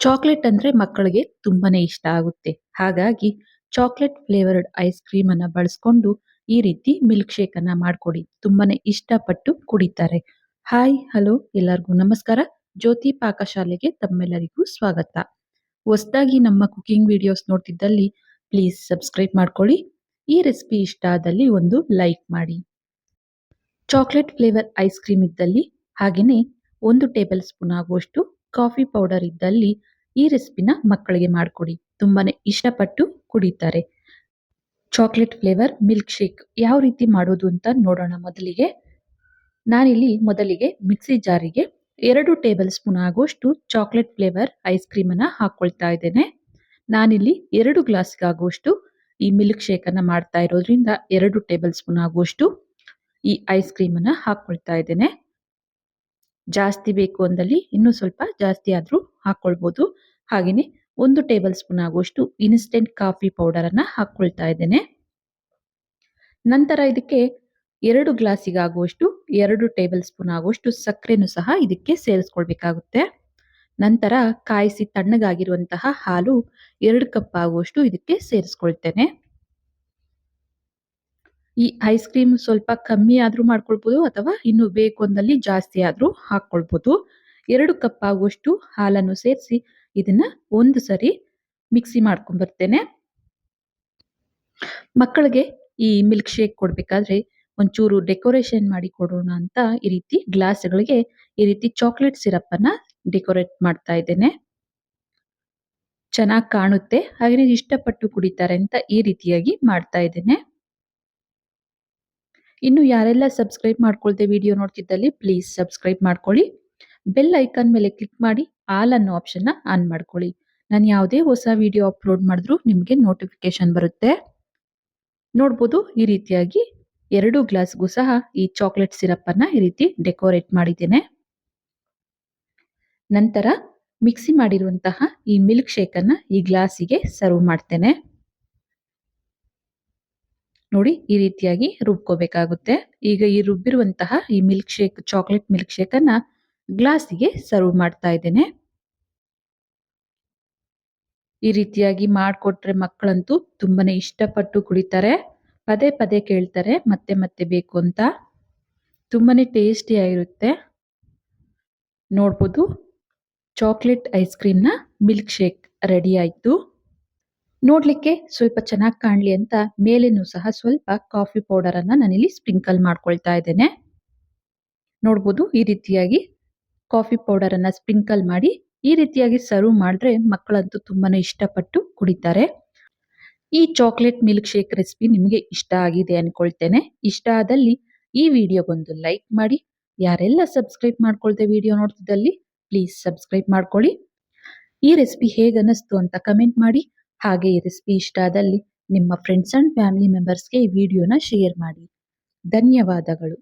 Chocolate ಅಂದ್ರೆ ಮಕ್ಕಳಿಗೆ ತುಂಬಾನೇ ಇಷ್ಟ ಆಗುತ್ತೆ. ಹಾಗಾಗಿ ಚಾಕ್ಲೇಟ್ ಫ್ಲೇವರ್ಡ್ ಐಸ್ ಕ್ರೀಮ್ ಅನ್ನ ಬಳಸ್ಕೊಂಡು ಈ ರೀತಿ ಮಿಲ್ಕ್ ಶೇಕ್ ಅನ್ನ ಮಾಡ್ಕೊಡಿ. ತುಂಬಾನೇ ಇಷ್ಟಪಟ್ಟು ಕುಡಿತಾರೆ. ಹಾಯ್, ಹಲೋ, ಎಲ್ಲರಿಗೂ ನಮಸ್ಕಾರ. ಜ್ಯೋತಿ ಪಾಕಶಾಲೆಗೆ ತಮ್ಮೆಲ್ಲರಿಗೂ ಸ್ವಾಗತ. ಹೊಸದಾಗಿ ನಮ್ಮ ಕುಕಿಂಗ್ ವಿಡಿಯೋಸ್ ನೋಡ್ತಿದ್ದಲ್ಲಿ ಪ್ಲೀಸ್ ಸಬ್ಸ್ಕ್ರೈಬ್ ಮಾಡ್ಕೊಳ್ಳಿ. ಈ ರೆಸಿಪಿ ಇಷ್ಟ ಆದಲ್ಲಿ ಒಂದು ಲೈಕ್ ಮಾಡಿ. ಚಾಕ್ಲೇಟ್ ಫ್ಲೇವರ್ ಐಸ್ ಕ್ರೀಮ್ ಇದ್ದಲ್ಲಿ ಹಾಗೆಯೇ ಒಂದು ಟೇಬಲ್ ಸ್ಪೂನ್ ಆಗುವಷ್ಟು ಕಾಫಿ ಪೌಡರ್ ಇದ್ದಲ್ಲಿ ಈ ರೆಸಿಪಿನ ಮಕ್ಕಳಿಗೆ ಮಾಡಿಕೊಡಿ. ತುಂಬಾನೇ ಇಷ್ಟಪಟ್ಟು ಕುಡಿತಾರೆ. ಚಾಕ್ಲೇಟ್ ಫ್ಲೇವರ್, ಮಿಲ್ಕ್ ಶೇಕ್ ಯಾವ ರೀತಿ ಮಾಡೋದು ಅಂತ ನೋಡೋಣ ಮೊದಲಿಗೆ. ನಾನಿಲ್ಲಿ ಮೊದಲಿಗೆ ಮಿಕ್ಸಿ ಜಾರಿಗೆ ಎರಡು ಟೇಬಲ್ ಸ್ಪೂನ್ ಆಗುವಷ್ಟು ಚಾಕ್ಲೇಟ್ ಫ್ಲೇವರ್ ಐಸ್ ಕ್ರೀಮ್ ಅನ್ನ ಹಾಕೊಳ್ತಾ ಇದ್ದೇನೆ. ನಾನಿಲ್ಲಿ ಎರಡು ಗ್ಲಾಸ್ಗೆ ಆಗುವಷ್ಟು ಈ ಮಿಲ್ಕ್ ಶೇಕ್ ಅನ್ನ ಮಾಡ್ತಾ ಇರೋದ್ರಿಂದ ಎರಡು ಟೇಬಲ್ ಸ್ಪೂನ್ ಆಗುವಷ್ಟು ಈ ಐಸ್ ಕ್ರೀಮ್ ಅನ್ನ ಹಾಕೊಳ್ತಾ ಇದ್ದೇನೆ. ಜಾಸ್ತಿ ಬೇಕು ಅಂದಲ್ಲಿ ಇನ್ನೂ ಸ್ವಲ್ಪ ಜಾಸ್ತಿ ಆದರೂ ಹಾಕ್ಕೊಳ್ಬೋದು ಹಾಗೆಯೇ ಒಂದು ಟೇಬಲ್ ಸ್ಪೂನ್ ಆಗುವಷ್ಟು ಇನ್ಸ್ಟೆಂಟ್ ಕಾಫಿ ಪೌಡರನ್ನು ಹಾಕ್ಕೊಳ್ತಾ ಇದ್ದೇನೆ. ನಂತರ ಇದಕ್ಕೆ ಎರಡು ಗ್ಲಾಸಿಗಾಗುವಷ್ಟು ಎರಡು ಟೇಬಲ್ ಸ್ಪೂನ್ ಆಗುವಷ್ಟು ಸಕ್ಕರೆನೂ ಸಹ ಇದಕ್ಕೆ ಸೇರಿಸ್ಕೊಳ್ಬೇಕಾಗುತ್ತೆ. ನಂತರ ಕಾಯಿಸಿ ತಣ್ಣಗಾಗಿರುವಂತಹ ಹಾಲು ಎರಡು ಕಪ್ ಆಗುವಷ್ಟು ಇದಕ್ಕೆ ಸೇರಿಸ್ಕೊಳ್ತೇನೆ. ಈ ಐಸ್ ಕ್ರೀಮ್ ಸ್ವಲ್ಪ ಕಮ್ಮಿ ಆದ್ರೂ ಮಾಡ್ಕೊಳ್ಬಹುದು ಅಥವಾ ಇನ್ನು ಬೇಕು ಅಂದಲ್ಲಿ ಜಾಸ್ತಿ ಆದ್ರೂ ಹಾಕೊಳ್ಬಹುದು ಎರಡು ಕಪ್ ಆಗುವಷ್ಟು ಹಾಲನ್ನು ಸೇರಿಸಿ ಇದನ್ನ ಒಂದು ಸರಿ ಮಿಕ್ಸಿ ಮಾಡ್ಕೊಂಡ್ ಬರ್ತೇನೆ ಮಕ್ಕಳಿಗೆ ಈ ಮಿಲ್ಕ್ ಶೇಕ್ ಕೊಡಬೇಕಾದ್ರೆ ಒಂಚೂರು ಡೆಕೋರೇಷನ್ ಮಾಡಿ ಕೊಡೋಣ ಅಂತ ಈ ರೀತಿ ಗ್ಲಾಸ್ಗಳಿಗೆ ಈ ರೀತಿ ಚಾಕ್ಲೇಟ್ ಸಿರಪ್ ಅನ್ನ ಡೆಕೋರೇಟ್ ಮಾಡ್ತಾ ಇದ್ದೇನೆ. ಚೆನ್ನಾಗಿ ಕಾಣುತ್ತೆ. ಹಾಗೆ ಇಷ್ಟಪಟ್ಟು ಕುಡಿತಾರೆ ಅಂತ ಈ ರೀತಿಯಾಗಿ ಮಾಡ್ತಾ ಇದ್ದೇನೆ. ಇನ್ನು ಯಾರೆಲ್ಲ ಸಬ್ಸ್ಕ್ರೈಬ್ ಮಾಡ್ಕೊಳ್ದೆ ವಿಡಿಯೋ ನೋಡ್ತಿದ್ದಲ್ಲಿ ಪ್ಲೀಸ್ ಸಬ್ಸ್ಕ್ರೈಬ್ ಮಾಡ್ಕೊಳ್ಳಿ. ಬೆಲ್ ಐಕಾನ್ ಮೇಲೆ ಕ್ಲಿಕ್ ಮಾಡಿ ಆಲ್ ಅನ್ನೋ ಆಪ್ಷನ್ನ ಆನ್ ಮಾಡ್ಕೊಳ್ಳಿ. ನಾನು ಯಾವುದೇ ಹೊಸ ವಿಡಿಯೋ ಅಪ್ಲೋಡ್ ಮಾಡಿದ್ರು ನಿಮಗೆ ನೋಟಿಫಿಕೇಶನ್ ಬರುತ್ತೆ. ನೋಡ್ಬೋದು ಈ ರೀತಿಯಾಗಿ ಎರಡು ಗ್ಲಾಸ್ಗೂ ಸಹ ಈ ಚಾಕ್ಲೇಟ್ ಸಿರಪ್ ಅನ್ನ ಈ ರೀತಿ ಡೆಕೋರೇಟ್ ಮಾಡಿದ್ದೇನೆ. ನಂತರ ಮಿಕ್ಸಿ ಮಾಡಿರುವಂತಹ ಈ ಮಿಲ್ಕ್ ಶೇಕ್ ಅನ್ನ ಈ ಗ್ಲಾಸಿಗೆ ಸರ್ವ್ ಮಾಡ್ತೇನೆ. ನೋಡಿ ಈ ರೀತಿಯಾಗಿ ರುಬ್ಕೋಬೇಕಾಗುತ್ತೆ. ಈಗ ಈ ರುಬ್ಬಿರುವಂತಹ ಈ milkshake chocolate milkshake ಅನ್ನ ಗ್ಲಾಸಿಗೆ ಸರ್ವ್ ಮಾಡ್ತಾ ಇದ್ದೇನೆ. ಈ ರೀತಿಯಾಗಿ ಮಾಡಿಕೊಟ್ರೆ ಮಕ್ಕಳಂತೂ ತುಂಬಾನೇ ಇಷ್ಟಪಟ್ಟು ಕುಡಿತಾರೆ. ಪದೇ ಪದೇ ಕೇಳ್ತಾರೆ, ಮತ್ತೆ ಮತ್ತೆ ಬೇಕು ಅಂತ. ತುಂಬಾನೇ ಟೇಸ್ಟಿ ಆಗಿರುತ್ತೆ. ನೋಡ್ಬೋದು ಚಾಕ್ಲೇಟ್ ಐಸ್ ಕ್ರೀಮ್ನ ಮಿಲ್ಕ್ ಶೇಕ್ ರೆಡಿ ಆಯಿತು. ನೋಡ್ಲಿಕ್ಕೆ ಸ್ವಲ್ಪ ಚೆನ್ನಾಗಿ ಕಾಣಲಿ ಅಂತ ಮೇಲೇನು ಸಹ ಸ್ವಲ್ಪ ಕಾಫಿ ಪೌಡರ್ ಅನ್ನ ನಾನಿಲ್ಲಿ ಸ್ಪ್ರಿಂಕಲ್ ಮಾಡ್ಕೊಳ್ತಾ ಇದ್ದೇನೆ. ನೋಡ್ಬೋದು ಈ ರೀತಿಯಾಗಿ ಕಾಫಿ ಪೌಡರ್ ಅನ್ನ ಸ್ಪ್ರಿಂಕಲ್ ಮಾಡಿ ಈ ರೀತಿಯಾಗಿ ಸರ್ವ್ ಮಾಡಿದ್ರೆ ಮಕ್ಕಳಂತೂ ತುಂಬಾನೇ ಇಷ್ಟಪಟ್ಟು ಕುಡಿತಾರೆ. ಈ ಚಾಕ್ಲೇಟ್ ಮಿಲ್ಕ್ ಶೇಕ್ ರೆಸಿಪಿ ನಿಮಗೆ ಇಷ್ಟ ಆಗಿದೆ ಅಂದ್ಕೊಳ್ತೇನೆ ಇಷ್ಟ ಆದಲ್ಲಿ ಈ ವಿಡಿಯೋಗೊಂದು ಲೈಕ್ ಮಾಡಿ. ಯಾರೆಲ್ಲ ಸಬ್ಸ್ಕ್ರೈಬ್ ಮಾಡ್ಕೊಳ್ತೆ ವಿಡಿಯೋ ನೋಡ್ತಿದ್ದಲ್ಲಿ ಪ್ಲೀಸ್ ಸಬ್ಸ್ಕ್ರೈಬ್ ಮಾಡ್ಕೊಳ್ಳಿ. ಈ ರೆಸಿಪಿ ಹೇಗೆ ಅನ್ನಿಸ್ತು ಅಂತ ಕಮೆಂಟ್ ಮಾಡಿ. ಹಾಗೆ ಈ ರೆಸಿಪಿ ಇಷ್ಟ ಆದಲ್ಲಿ ನಿಮ್ಮ ಫ್ರೆಂಡ್ಸ್ ಅಂಡ್ ಫ್ಯಾಮಿಲಿ ಮೆಂಬರ್ಸ್ಗೆ ಈ ವಿಡಿಯೋನ ಶೇರ್ ಮಾಡಿ. ಧನ್ಯವಾದಗಳು.